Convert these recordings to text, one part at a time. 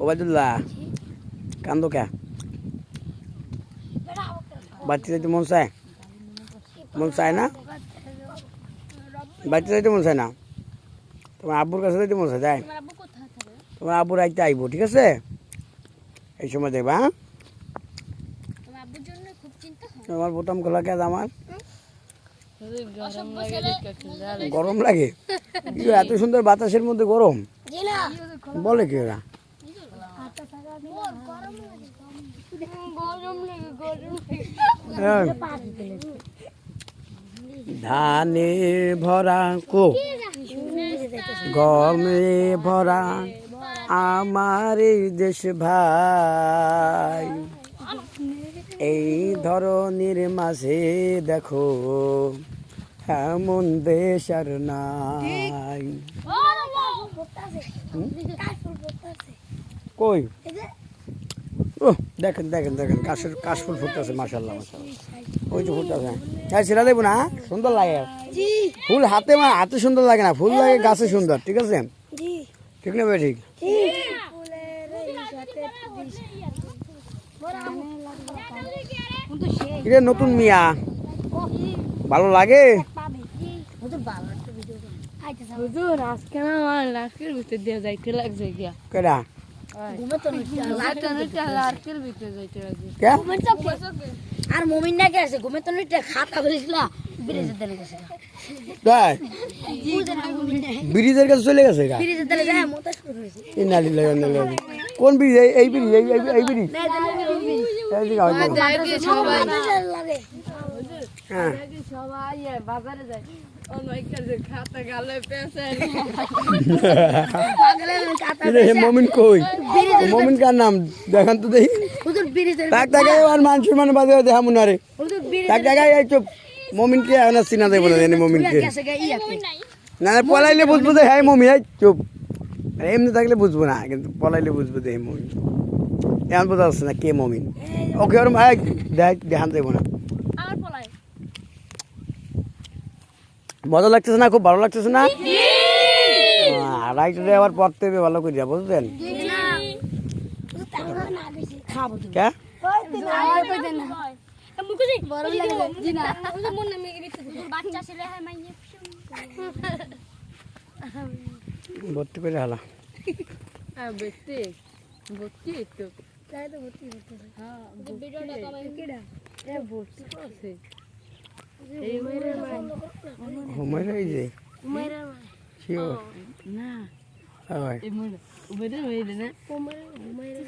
ওবায়দুল্লাহ কান্দো কে? বাচ্চা যাইতে মন চায়? মন চায় না? বাচ্চা যাইতে মন চায় না? তোমার আব্বুর কাছে যাইতে মন চায়? তাই তোমার আব্বুর আইতে আইবো ঠিক আছে? এই সময় দেখবা হ্যাঁ? তোমার বোতাম খোলা কে আমার? গরম লাগে? এত সুন্দর বাতাসের মধ্যে গরম? বলে কি ওরা গরম লাগে গরম লাগে গরম হ্যাঁ। ধানে ভরা কো গমে ভরা আমার দেশ ভাই। এই ধরনের মাঝে দেখো, এমন দেশ আর নাই। কই? ও দেখেন দেখেন দেখেন কাশের কাশফুল ফুটতেছে মাসাল্লাহ মাসাল্লাহ ওই তো ফুটতেছে হ্যাঁ। সেটা দেবো না সুন্দর লাগে। জি। ফুল হাতে মানে হাতে সুন্দর লাগে না ফুল লাগে গাছে সুন্দর ঠিক আছে? জি। ঠিক না ভাই ঠিক? জি। এটা নতুন মিয়া? ভালো লাগে? হুজুর আজকে না আমার লার্কের ভিতর দিয়ে যাইতে লাগছে গিয়া। কেডা? আর মমিন না গেছে ঘুমে তো খাতা বলেছিল ব্রিজের দিলে গেছে তাই? ব্রিজের কাছে চলে গেছে ব্রিজের দিলে যায় মতো শুরু এই নালি লাগে নালি লাগে কোন ব্রিজ? এই এই ব্রিজ এই এই- এই ব্রিজ। এইদিকে সবাই হ্যাঁ। সবাই বাজারে যায়। মমিন মমিন নাম? দেখি। তাকাই বাজে তাক এখন চিনা পলাইলে বুঝব যে হ্যাঁ মমি এই চুপ। এমনি থাকলে বুঝব না, কিন্তু পলাইলে বুঝব হ্যাঁ মমিন। এমন বোঝা যাচ্ছে না কে মমিন। ওকে এক দেখ, দেখান দেবো না আমার পলাই মজা লাগতেছে না খুব ভালো লাগতেছে না? আড়াইটা আবার পড়তে হবে ভালো করে বুঝলেন? মন হয় মাইয়ে। ভর্তি করে হালা। আর ভর্তি। তো তাই তো ভর্তি হতে হ্যাঁ ভিডিওটা কমাই কিডা এ ভর্তি করছে। এই মেরে উমাইরা শিওর না। উমাইরা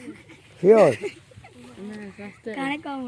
শিওর না। রাস্তা কানে কম